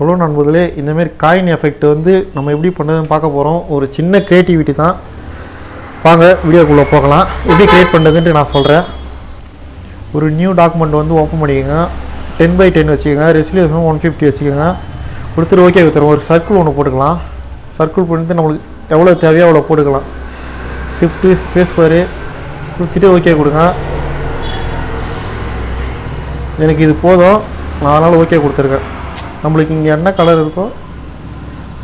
Hello நண்பர்களே இந்தமாரி coin effect வந்து நம்ம எப்படி பண்ணுறதுன்னு பார்க்க போகிறோம் ஒரு சின்ன க்ரியேட்டிவிட்டி தான். வாங்க வீடியோக்குள்ளே போகலாம். எப்படி க்ரியேட் பண்ணுறதுன்ட்டு நான் சொல்கிறேன் ஒரு நியூ டாக்குமெண்ட் வந்து ஓப்பன் பண்ணிக்கோங்க. டென் பை டென் வச்சுக்கோங்க. ரெசல்யூஷன் ஒன் ஃபிஃப்டி வச்சுக்கோங்க. கொடுத்துட்டு ஓகே கொடுத்துருவோம் ஒரு சர்க்கிள் ஒன்று போட்டுக்கலாம். சர்க்கிள் பண்ணிட்டு நம்மளுக்கு எவ்வளோ தேவையோ அவ்வளோ போட்டுக்கலாம். ஷிஃப்ட்டு ஸ்பேஸ் பாரு கொடுத்துட்டு ஓகே கொடுங்க. எனக்கு இது போதும். நான் அதனால் ஓகே கொடுத்துருக்கேன். நம்மளுக்கு இங்கே என்ன கலர் இருக்கோ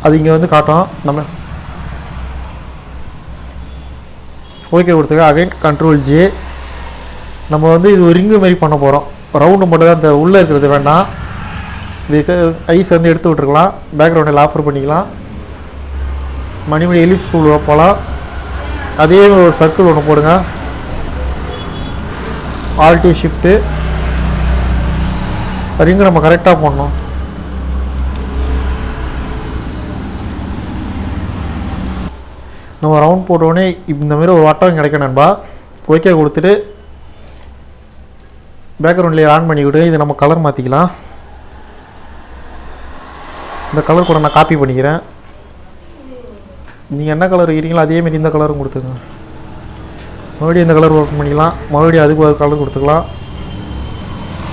அது இங்கே வந்து காட்டும். நம்ம ஓகே கொடுத்துக்க. அகைன் கண்ட்ரோல் ஜே நம்ம வந்து இது ஒரு ரிங்கு மாதிரி பண்ண போகிறோம் ரவுண்டு மட்டும் தான் இந்த உள்ளே இருக்கிறது வேண்டாம் இதுக்கு ஐஸ் வந்து எடுத்து விட்ருக்கலாம் பேக்ரவுண்டில் ஆஃபர் பண்ணிக்கலாம். மணிமணி எலிப்ஸ் டூல் போகலாம் அதே ஒரு சர்க்கிள் ஒன்று போடுங்க. ஆல்டி ஷிஃப்ட்டு ரிங்கு நம்ம கரெக்டாக போடணும். நம்ம ரவுண்ட் போட்டோடனே இந்த மாதிரி ஒரு வட்டம் கிடைக்கும் நண்பா. ஓகே கொடுத்துட்டு பேக்ரவுண்ட்லேயே ஆன் பண்ணிவிட்டு இது இதை நம்ம கலர் மாற்றிக்கலாம் இந்த கலர் கூட நான் காப்பி பண்ணிக்கிறேன். நீங்கள் என்ன கலர் இருக்கிறீங்களோ அதேமாரி இந்த கலரும் கொடுத்துங்க மறுபடியும் இந்த கலர் ஓப்பன் பண்ணிக்கலாம். மறுபடியும் அதுக்கு ஒரு கலர் கொடுத்துக்கலாம்.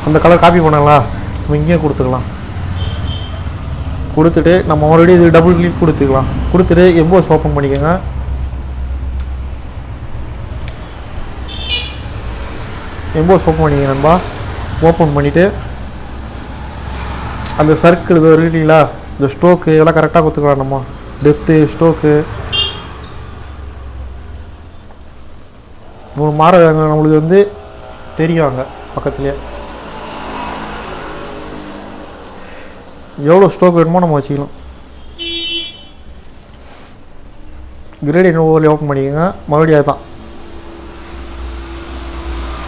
அந்த கலர் காப்பி பண்ணலாம் நம்ம இங்கேயும் கொடுத்துக்கலாம். கொடுத்துட்டு நம்ம மறுபடியும் இது டபுள் கிளிக் கொடுத்துக்கலாம். கொடுத்துட்டு எம்போஸ் ஓப்பன் பண்ணிக்கோங்க. எம்போஸ் ஓப்பன் பண்ணிக்கங்க நண்பா. ஓப்பன் பண்ணிவிட்டு அந்த சர்க்கிள் இது இருக்குங்களா இந்த ஸ்ட்ரோக்கு இதெல்லாம் கரெக்டாக கொடுத்துக்கலாம் நம்ம. டெப்த்து ஸ்ட்ரோக்கு மூணு மாற நம்மளுக்கு வந்து தெரியும் அங்கே பக்கத்துலேயே. எவ்வளோ ஸ்ட்ரோக் வேணுமோ நம்ம வச்சுக்கலாம். கிரேடியன் ஓவரில் ஓப்பன் பண்ணிக்கோங்க. மறுபடியும் அதுதான்.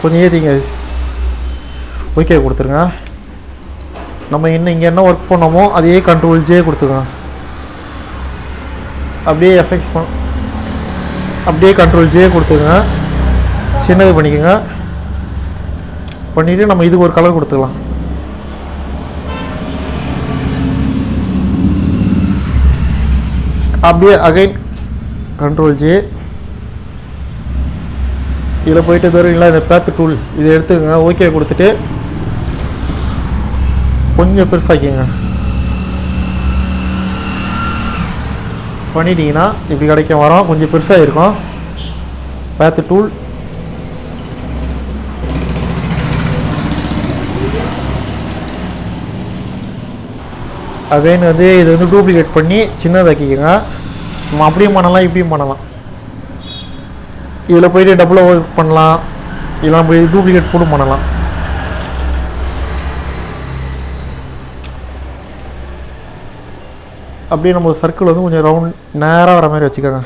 கொஞ்சம் ஏற்றிங்க ஓகே கொடுத்துருங்க. நம்ம என்ன இங்கே என்ன ஒர்க் பண்ணோமோ அதே கண்ட்ரோல் ஜே கொடுத்துக்கோங்க. அப்படியே எஃபெக்ட்ஸ் பண் அப்படியே கண்ட்ரோல் ஜே கொடுத்துக்கோங்க. சின்னது பண்ணிக்கோங்க. பண்ணிவிட்டு நம்ம இதுக்கு ஒரு கலர் கொடுத்துக்கலாம். அப்படியே அகைன் கண்ட்ரோல் ஜே இதில் போயிட்டு தருவீங்களா இந்த பேத்து டூல் இதை எடுத்துக்கோங்க ஓகே கொடுத்துட்டு கொஞ்சம் பெருசாக்கிங்க. பண்ணிட்டீங்கன்னா இப்படி கிடைக்கும் வரோம். கொஞ்சம் பெருசாக இருக்கும். பேத்து டூல் அகைன் வந்து இது வந்து டூப்ளிகேட் பண்ணி சின்னதாக்கிக்கோங்க. நம்ம அப்படியும் பண்ணலாம் இப்படியும் பண்ணலாம். இதில் போயிட்டு டபுளாக ஒர்க் பண்ணலாம். இதெல்லாம் போய் டூப்ளிகேட் கூட பண்ணலாம். அப்படியே நம்ம சர்க்கிள் வந்து கொஞ்சம் ரவுண்ட் நேராக வர மாதிரி வச்சுக்கோங்க.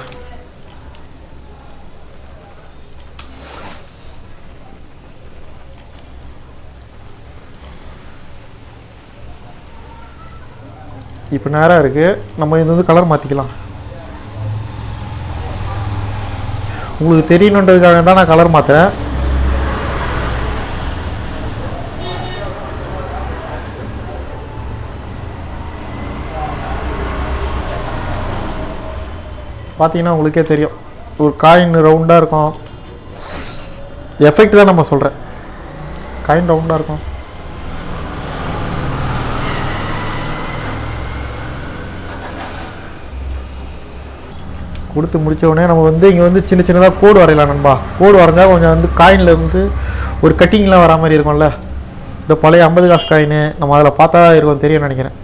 இப்போ நேராக இருக்குது நம்ம இது வந்து கலர் மாற்றிக்கலாம் உங்களுக்கு தெரியணுன்றதுக்காக தான் நான் கலர் மாற்றுறேன் பார்த்தீங்கன்னா உங்களுக்கே தெரியும். ஒரு காயின் ரவுண்டாக இருக்கும். எஃபெக்ட் தான் நம்ம சொல்கிறேன் காயின் ரவுண்டாக இருக்கும். கொடுத்து முடிச்ச உடனே நம்ம வந்து இங்கே வந்து சின்ன சின்னதாக கோடு வரையலாம் நண்பா. கோடு வரைஞ்சா கொஞ்சம் வந்து காயினில் வந்து ஒரு கட்டிங்லாம் வரா மாதிரி இருக்கும்ல. இந்த பழைய ஐம்பது காசு காயின் நம்ம அதில் பார்த்தா இருக்கும் தெரியும் நினைக்கிறேன்.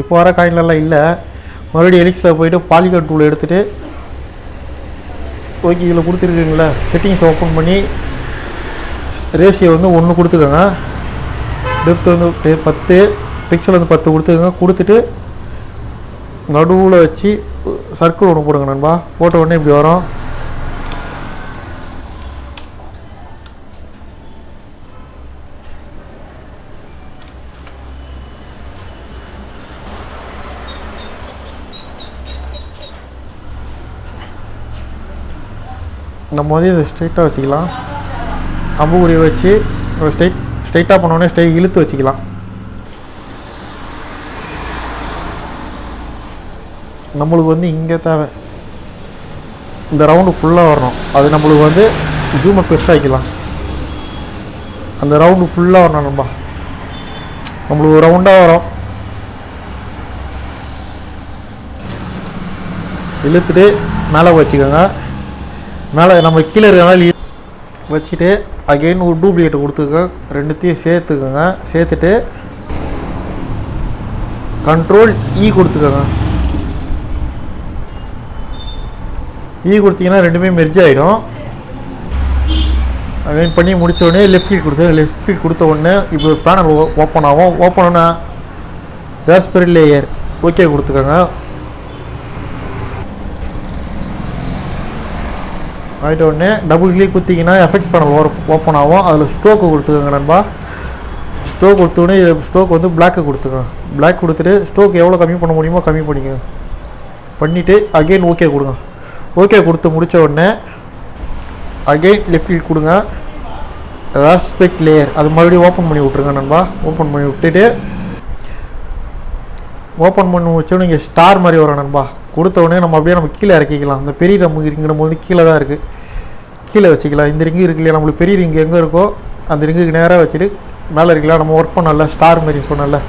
இப்போ வர காயின்லலாம் இல்லை. மறுபடியும் எலிக்ஸில் போயிட்டு பாலிகட் டூல் எடுத்துகிட்டு ஓகே இதில் கொடுத்துருக்கீங்களா செட்டிங்ஸ் ஓப்பன் பண்ணி ரேஷியோ வந்து ஒன்று கொடுத்துக்கோங்க. டெப்த் வந்து பத்து பிக்சல் வந்து பத்து கொடுத்துக்கோங்க. கொடுத்துட்டு நடுவில் வச்சு சர்க்கிள் ஒன்று போடுங்க நண்பா. போட்ட உடனே இப்படி வரும். நம்ம வந்து இதை ஸ்ட்ரைட்டாக வச்சுக்கலாம். அம்புக்குடியை வச்சு ஸ்ட்ரைட் ஸ்ட்ரைட்டாக பண்ணோடனே ஸ்ட்ரை இழுத்து வச்சுக்கலாம். நம்மளுக்கு வந்து இங்கே தேவை. இந்த ரவுண்டு ஃபுல்லாக வரணும். அது நம்மளுக்கு வந்து ஜூமை பெருசாகிக்கலாம் அந்த ரவுண்டு ஃபுல்லாக வரணும் நண்பா நம்மளுக்கு ரவுண்டாக வரும். இழுத்துட்டு மேலே வச்சுக்கோங்க. மேலே நம்ம கீழே இருக்கிறனால வச்சுட்டு அகெயின் ஒரு டூப்ளிகேட் கொடுத்துக்கோங்க. ரெண்டுத்தையும் சேர்த்துக்கோங்க. சேர்த்துட்டு கண்ட்ரோல் இ e கொடுத்துக்கோங்க. இ கொடுத்தீங்கன்னா ரெண்டுமே மெர்ஜ் ஆகிடும் அகைன் பண்ணி முடித்த உடனே லெஃப்ட் ஃபீல் கொடுத்து லெஃப்ட் ஃபீல் கொடுத்த உடனே இப்போ பேனல் ஓப்பன் ஆகும். ஓப்பன் ஆனால் ராஸ்பெரி லேயர் ஓகே கொடுத்துக்கோங்க. ஆகிட்ட உடனே டபுள் கிளிக் குத்திங்கன்னா எஃபெக்ட்ஸ் பேனல் ஓப்பன் ஆகும். அதில் ஸ்டோக்கு கொடுத்துக்கோங்க நண்பா. ஸ்டோக் கொடுத்த உடனே ஸ்டோக் வந்து பிளாக்கு கொடுத்துக்கோங்க. பிளாக் கொடுத்துட்டு ஸ்டோக் எவ்வளோ கம்மி பண்ண முடியுமோ கம்மி பண்ணிக்கோங்க. பண்ணிவிட்டு அகெயின் ஓகே கொடுங்க. ஓகே கொடுத்து முடித்த உடனே அகெயின் லெஃப்ட் கொடுங்க. ராஸ்பெக்ட் லேயர் அது மறுபடியும் ஓப்பன் பண்ணி விட்ருங்க நண்பா. ஓப்பன் பண்ணி விட்டுட்டு ஓப்பன் பண்ணி வச்சோன்னு இங்கே ஸ்டார் மாதிரி வரும் நண்பா. கொடுத்த உடனே நம்ம அப்படியே நம்ம கீழே இறக்கிக்கலாம். அந்த பெரிய ரிங்கு இருக்கு போது கீழே தான் இருக்குது கீழே வச்சுக்கலாம். இந்த ரிங்கு இருக்கு இல்லையா? நம்மளுக்கு பெரிய ரிங்கு எங்கே இருக்கோ அந்த ரிங்குக்கு நேராக வச்சுட்டு மேலே இருக்கலாம். நம்ம ஒர்க் பண்ணல ஸ்டார் மாதிரி சொன்னல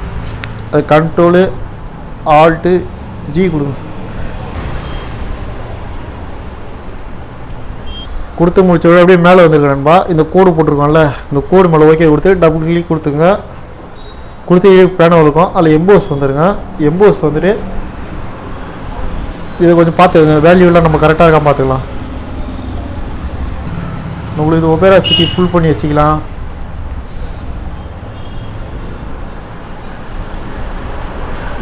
அது கண்ட்ரோலு ஆல்ட்டு ஜி கொடுங்க. கொடுத்து முடிச்சோட அப்படியே மேலே வந்துருக்கு நண்பா. இந்த கோடு போட்டிருக்கோம்ல இந்த கோடு மேலே ஓகே கொடுத்து டபுள் கிளிக் கொடுத்துங்க. கொடுத்து பேனோ இருக்கும் அதில் எம்போஸ் வந்துடுங்க எம்போஸ் வந்துட்டு இதை கொஞ்சம் பார்த்துக்கோங்க. வேல்யூலாம் நம்ம கரெக்டாக இருக்கா பார்த்துக்கலாம். நம்மளுக்கு இது ஒபேரா சிட்டி ஃபுல் பண்ணி வச்சுக்கலாம்.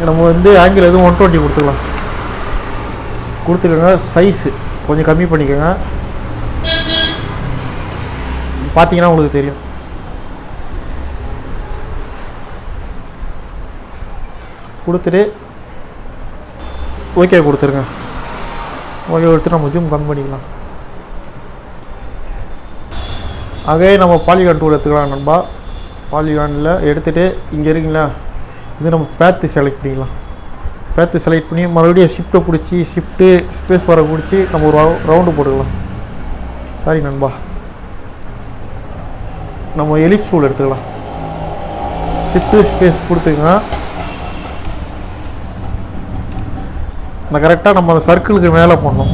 நம்ம வந்து ஆங்கிள் எதுவும் ஒன் டுவெண்ட்டி கொடுத்துக்கலாம். கொடுத்துக்கோங்க. சைஸு கொஞ்சம் கம்மி பண்ணிக்கோங்க. பார்த்தீங்கன்னா உங்களுக்கு தெரியும். கொடுத்துட்டு ஓகே கொடுத்துருங்க. ஓகே கொடுத்துட்டு நம்ம ஜூம் கம்மி பண்ணிக்கலாம். அதே நம்ம பாலிகான் டூல் எடுத்துக்கலாம் நண்பா. பாலிகானில் எடுத்துகிட்டு இங்கே இருக்குங்களா? இது நம்ம பேத்து செலக்ட் பண்ணிக்கலாம். பேத்து செலக்ட் பண்ணி மறுபடியும் ஷிஃப்ட்டை பிடிச்சி ஷிஃப்ட்டு ஸ்பேஸ் வர பிடிச்சி நம்ம ஒரு ரவுண்டு போட்டுக்கலாம். சாரி நண்பா. நம்ம எலிப்ஸ் ரூல் எடுத்துக்கலாம். சிப்பு ஸ்பேஸ் கொடுத்துக்கங்க இந்த கரெக்டாக நம்ம அந்த சர்க்கிளுக்கு மேலே போடணும்.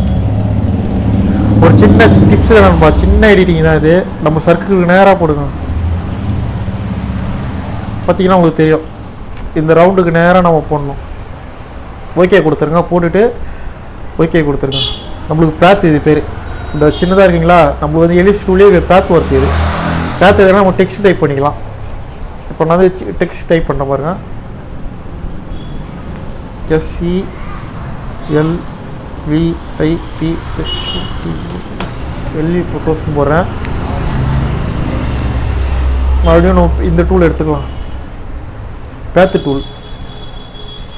ஒரு சின்ன டிப்ஸ் நண்பா சின்ன எடிட்டிங் தான் இது. நம்ம சர்க்கிளுக்கு நேராக போடுங்க. பார்த்தீங்கன்னா உங்களுக்கு தெரியும். இந்த ரவுண்டுக்கு நேராக நம்ம போடணும். ஓகே கொடுத்துருங்க. போட்டுட்டு ஓகே கொடுத்துருங்க. நம்மளுக்கு பேத்து இது பேர். இந்த சின்னதாக இருக்கீங்களா? நம்மளுக்கு வந்து எலிஃப் டூலேயே பேத் ஒர்க் இது. பேத் எதுனா நம்ம டெக்ஸ்ட் டைப் பண்ணிக்கலாம். இப்போ நான் வந்து டெக்ஸ்ட் டைப் பண்ண பாருங்க. எஸ்சி எல் விஐபி எல்இ ஃபோட்டோஸ்னு போடுறேன். மறுபடியும் நம்ம இந்த டூல் எடுத்துக்கலாம். பேத்து டூல்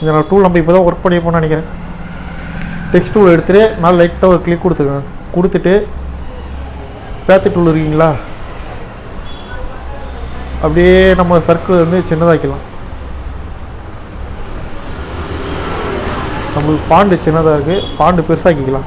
இந்த நான் டூல் நம்ம இப்போ தான் ஒர்க் பண்ணியிருப்போம்னு நினைக்கிறேன். டெக்ஸ்ட் டூல் எடுத்துகிட்டு மேலே லைட்டாக ஒரு கிளிக் கொடுத்துக்கோங்க. கொடுத்துட்டு பேத்து டூல் இருக்கீங்களா? அப்படியே நம்ம சர்க்கிள் வந்து சின்னதாக்கலாம் நம்மளுக்கு ஃபாண்டு சின்னதாக இருக்குது ஃபாண்டு பெருசாக்கிக்கலாம்.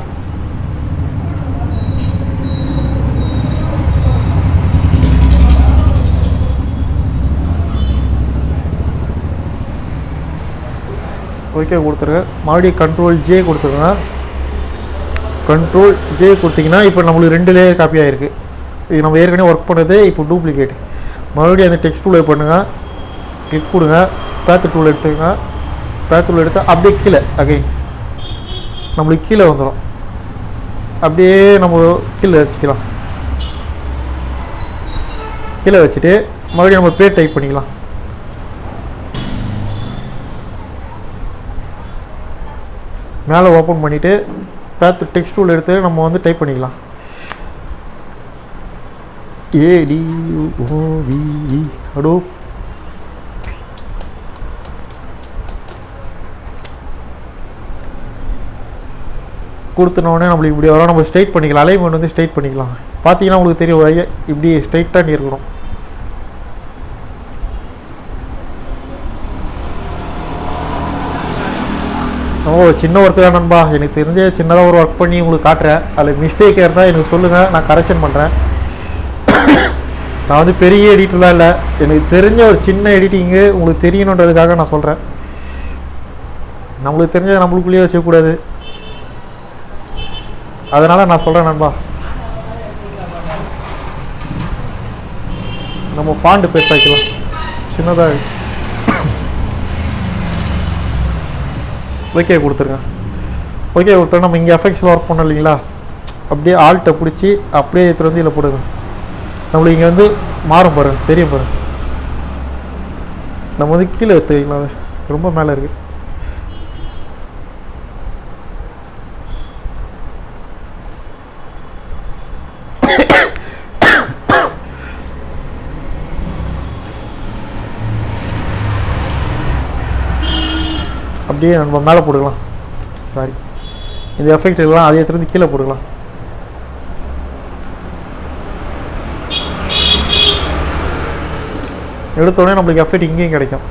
ஓகே கொடுத்துருங்க. மறுபடியும் கண்ட்ரோல் ஜே கொடுத்துருங்க. கண்ட்ரோல் ஜே கொடுத்தீங்கன்னா இப்போ நம்மளுக்கு ரெண்டு லேயர் காப்பி ஆகிருக்கு இது நம்ம ஏற்கனவே ஒர்க் பண்ணது இப்போ டூப்ளிகேட் மறுபடியும் அந்த டெக்ஸ்ட் டூலை பண்ணுங்கள் கிளிக் கொடுங்க. பேத்து டூல் எடுத்துக்கங்க. பேத்து டூல் எடுத்து அப்படியே கீழே அகைன் நம்மளுக்கு கீழே வந்துடும் அப்படியே நம்ம கீழே வச்சுக்கலாம். கீழே வச்சுட்டு மறுபடியும் நம்ம பேர் டைப் பண்ணிக்கலாம். மேலே ஓப்பன் பண்ணிவிட்டு பேத்து டெக்ஸ்ட் டூல் எடுத்து நம்ம வந்து டைப் பண்ணிக்கலாம். ஏடி ஓவிஇ அடோ கொடுத்தனோடனே நம்மளுக்கு இப்படி வரோம் நம்ம ஸ்ட்ரைட் பண்ணிக்கலாம் அலைன்மெண்ட் வந்து ஸ்ட்ரைட் பண்ணிக்கலாம். பார்த்தீங்கன்னா உங்களுக்கு தெரியும் ஒரு ஐயா இப்படி ஸ்ட்ரைட்டாக நீ ஓ சின்ன ஒர்க்கு தான் நண்பா. எனக்கு தெரிஞ்ச சின்னதாக ஒரு ஒர்க் பண்ணி உங்களுக்கு காட்டுறேன். அதில் மிஸ்டேக் இருந்தால் எனக்கு சொல்லுங்கள் நான் கரெக்ஷன் பண்ணுறேன் நான் வந்து பெரிய எடிட்டர்லாம் இல்லை. எனக்கு தெரிஞ்ச ஒரு சின்ன எடிட்டிங்கு உங்களுக்கு தெரியணுன்றதுக்காக நான் சொல்கிறேன் நம்மளுக்கு தெரிஞ்ச நம்மளுக்குள்ளேயே வச்சுக்கூடாது அதனால் நான் சொல்கிறேன் நண்பா. நம்ம ஃபாண்டு பெருசாக்கலாம் சின்னதாக ஓகே கொடுத்துருங்க. ஓகே கொடுத்தா நம்ம இங்கே எஃபெக்ட்ஸில் ஒர்க் பண்ணோம் இல்லைங்களா? அப்படியே ஆல்ட்டை பிடிச்சி அப்படியே எடுத்துகிட்டு வந்து இதில் போடுங்க. நம்மளுக்கு இங்கே வந்து மாறும் பாருங்க தெரியும் பாருங்க நம்ம வந்து கீழே எடுத்துக்கலாம் அது ரொம்ப மேலே இருக்குது அப்படியே நம்ம மேலே போட்டுக்கலாம். சாரி இந்த எஃபெக்ட் எல்லாம் அதே திறந்து கீழே போட்டுக்கலாம். எடுத்த உடனே நம்மளுக்கு எஃபெக்ட் இங்கேயும் கிடைக்கும்.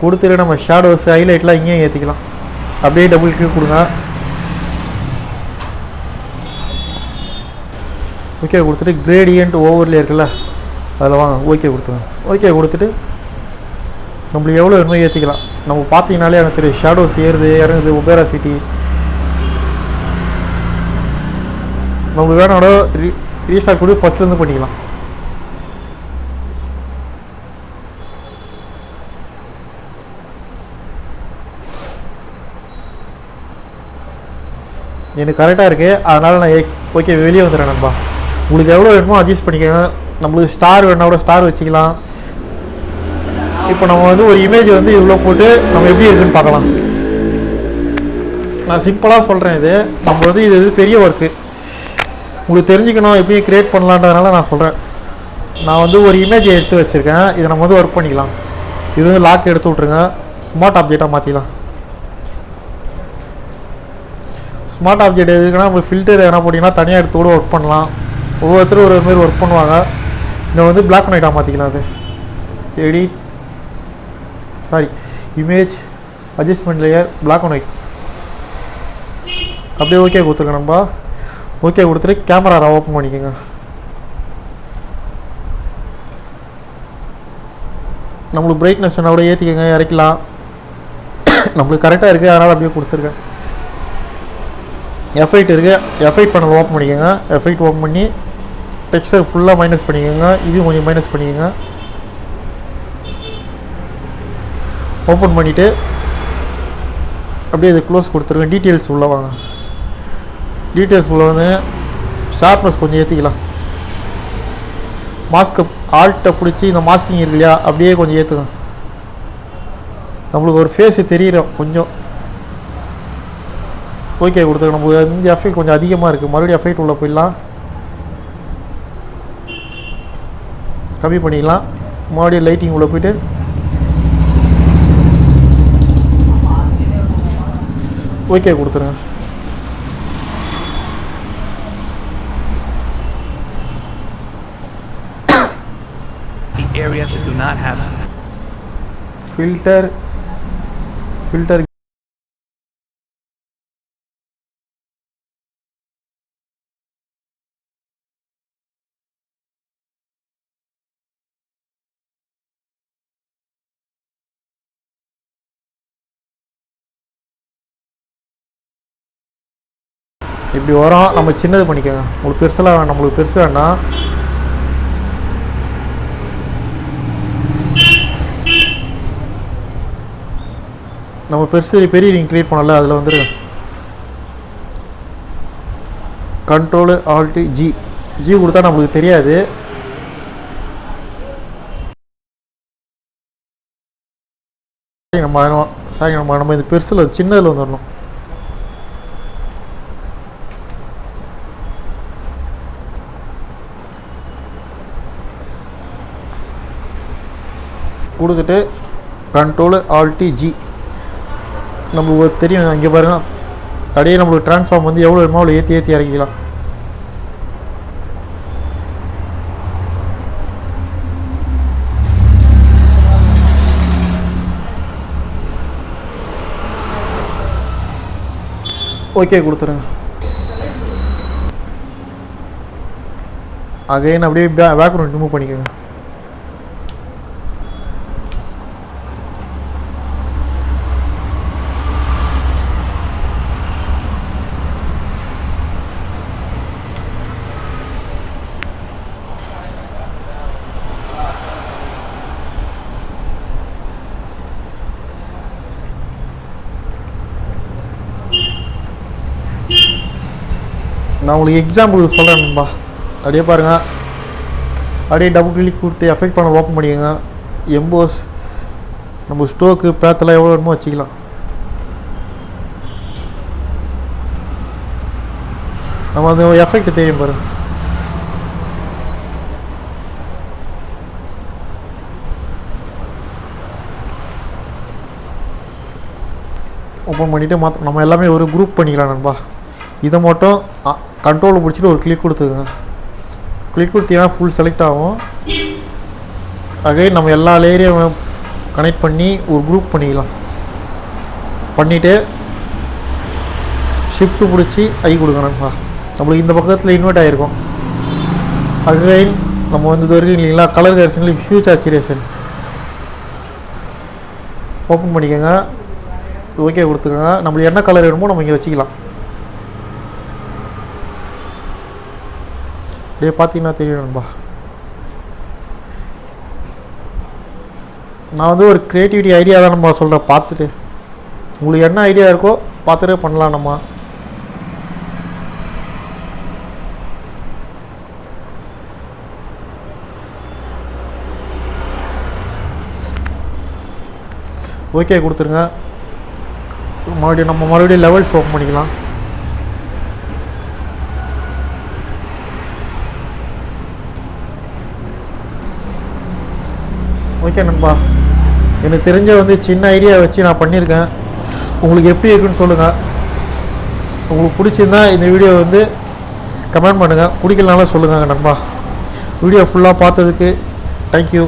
கொடுத்துட்டு நம்ம ஷேடோஸ் ஹைலைட்லாம் இங்கேயும் ஏற்றிக்கலாம் அப்படியே டபுள் கிளிக் கொடுங்க. ஓகே கொடுத்துட்டு கிரேடியன்ட் ஓவர்லே இருக்குல்ல அதில் வாங்க ஓகே கொடுத்துங்க ஓகே கொடுத்துட்டு நம்மளுக்கு எவ்வளோ வேணுமோ ஏற்றிக்கலாம் நம்ம பார்த்தீங்கனாலே எனக்கு தெரியும் ஷேடோஸ் ஏறுது இறங்குது ஒபேரா சிட்டி நம்ம வேணோட ரீ ரீஸ்டார்ட் கொடுத்து ஃபஸ்ட்லேருந்து பண்ணிக்கலாம். எனக்கு கரெக்டாக இருக்குது அதனால் நான் ஓகே வெளியே வந்துடுறேன் நண்பா. உங்களுக்கு எவ்வளோ வேணுமோ அட்ஜஸ்ட் பண்ணிக்கோங்க. நம்மளுக்கு ஸ்டார் வேணா கூட ஸ்டார் வச்சுக்கலாம். இப்போ நம்ம வந்து ஒரு இமேஜ் வந்து இவ்வளோ போட்டு நம்ம எப்படி இருக்குன்னு பார்க்கலாம். நான் சிம்பிளாக சொல்கிறேன் இது. நம்ம வந்து இது இது பெரிய ஒர்க்கு உங்களுக்கு தெரிஞ்சுக்கணும் எப்படி க்ரியேட் பண்ணலான்றதுனால நான் சொல்கிறேன் நான் வந்து ஒரு இமேஜ் எடுத்து வச்சுருக்கேன். இதை நம்ம வந்து ஒர்க் பண்ணிக்கலாம். இது வந்து லாக் எடுத்து விட்ருங்க ஸ்மார்ட் ஆப்ஜெக்டாக மாற்றிக்கலாம் ஸ்மார்ட் ஆப்ஜெக்ட் எதுக்குன்னா நம்ம ஃபில்டர் எதனா போட்டிங்கன்னா தனியாக எடுத்து கூட ஒர்க் பண்ணலாம். ஒவ்வொருத்தரும் ஒரு மாதிரி ஒர்க் பண்ணுவாங்க. இன்னும் வந்து பிளாக் அண்ட் ஒயிட்டாக மாற்றிக்கலாம் அது? Edit sorry image adjustment layer black and white அப்படியே ஓகே கொடுத்துருங்க ஓகே கொடுத்துட்டு கேமரா ஓப்பன் பண்ணிக்கோங்க. நம்மளுக்கு பிரைட்னஸ் சொன்னால் கூட ஏற்றிக்கங்க இறக்கலாம் நம்மளுக்கு கரெக்டாக இருக்குது அதனால் அப்படியே கொடுத்துருக்கேன் எஃபைட் இருக்குது எஃபைட் பண்ண ஓப்பன் பண்ணிக்கோங்க. எஃபைட் ஓப்பன் பண்ணி டெக்ஸ்டர் ஃபுல்லாக மைனஸ் பண்ணிக்கோங்க. இது கொஞ்சம் மைனஸ் பண்ணிக்கோங்க. ஓப்பன் பண்ணிவிட்டு அப்படியே இதை க்ளோஸ் கொடுத்துருங்க. டீட்டெயில்ஸ் உள்ளே வாங்க. டீட்டெயில்ஸ் உள்ள வந்து ஷார்ப்னஸ் கொஞ்சம் ஏற்றிக்கலாம் மாஸ்க்கு ஆல்ட்டை பிடிச்சி இந்த மாஸ்கிங் இருக்கு இல்லையா அப்படியே கொஞ்சம் ஏற்றுங்க நம்மளுக்கு ஒரு ஃபேஸு தெரியிறோம் கொஞ்சம். ஓகே கொடுத்துருங்க. நம்ம இந்த எஃபெக்ட் கொஞ்சம் அதிகமாக இருக்குது மறுபடியும் எஃபெக்ட் உள்ளே போயிடலாம். கம்மி பண்ணிக்கலாம் மறுபடியும் லைட்டிங் உள்ளே போயிட்டு. ஓகே கொடுத்துருங்க. The areas இப்படி வரும். நம்ம சின்னது பண்ணிக்கோங்க. உங்களுக்கு பெருசெல்லாம் வேணாம் நம்மளுக்கு பெருசு வேண்டாம். நம்ம பெருசு பெரிய ரிங் க்ரியேட் பண்ணல. அதில் வந்துரு. கண்ட்ரோலு ஆல்ட்டு ஜி ஜி கொடுத்தா நம்மளுக்கு தெரியாது. சாரி நம்ம சாரி நம்ம நம்ம இந்த பெருசில் சின்னதில் வந்துடணும் கொடுத்துட்டு கண்ட்ரோலு ஆல்டி ஜி நம்மளுக்கு தெரியும் இங்கே பாருங்க. அப்படியே நம்மளுக்கு ட்ரான்ஸ்ஃபார்ம் வந்து எவ்வளோ வேணுமோ அவ்வளோ ஏற்றி ஏற்றி இறக்கிக்கலாம் ஓகே கொடுத்துருங்க. அகைன் அப்படியே பே பேக்ரவுண்ட் ரிமூவ் பண்ணிக்கோங்க. நான் உங்களுக்கு எக்ஸாம்பிள் சொல்கிறேன் நண்பா. அப்படியே பாருங்கள் அப்படியே டபுள் கிளிக் கொடுத்து எஃபெக்ட் பண்ண ஓப்பன் பண்ணிக்கோங்க. எம்போஸ் நம்ம ஸ்டோக்கு பேத்தெல்லாம் எவ்வளோ வேணுமோ வச்சுக்கலாம். நம்ம அந்த எஃபெக்ட் தெரியும் பாருங்க. ஓப்பன் பண்ணிவிட்டு மாற்ற நம்ம எல்லாமே ஒரு குரூப் பண்ணிக்கலாம் நண்பா. இதை மட்டும் கண்ட்ரோலில் பிடிச்சிட்டு ஒரு கிளிக் கொடுத்துங்க கிளிக் கொடுத்தீங்கன்னா ஃபுல் செலக்ட் ஆகும். அகைன் நம்ம எல்லா லேயரையும் கனெக்ட் பண்ணி ஒரு குரூப் பண்ணிக்கலாம். பண்ணிவிட்டு ஷிஃப்ட் பிடிச்சி ஐ கொடுக்கணும்ப்பா நம்மளுக்கு இந்த பக்கத்தில் இன்வெர்ட் ஆகிருக்கும் அகைன் நம்ம வந்து இது வரைக்கும் இல்லைங்களா? கலர் கரெக்ஷனில் ஹியூஜ் ஆச்சுரேஷன் ஓப்பன் பண்ணிக்கோங்க. ஓகே கொடுத்துக்கோங்க. நம்மளுக்கு என்ன கலர் வேணுமோ நம்ம இங்கே வச்சுக்கலாம். டே பார்த்தீங்கன்னா தெரியும் நண்பா. நான் வந்து ஒரு க்ரியேட்டிவிட்டி ஐடியா தான் நம்ம சொல்கிறேன் பார்த்துட்டு. உங்களுக்கு என்ன ஐடியா இருக்கோ பார்த்துட்டே பண்ணலாம் நம்ம. ஓகே கொடுத்துருங்க. மறுபடியும் நம்ம மறுபடியும் லெவல்ஸ் ஓப்பன் பண்ணிக்கலாம். ஓகே நண்பா. எனக்கு தெரிஞ்ச வந்து சின்ன ஐடியா வச்சு நான் பண்ணியிருக்கேன். உங்களுக்கு எப்படி இருக்குன்னு சொல்லுங்கள் உங்களுக்கு பிடிச்சிருந்தா இந்த வீடியோ வந்து கமெண்ட் பண்ணுங்கள் பிடிக்கலனாலும் சொல்லுங்கள் நண்பா. வீடியோ ஃபுல்லாக பார்த்ததுக்கு தேங்க்யூ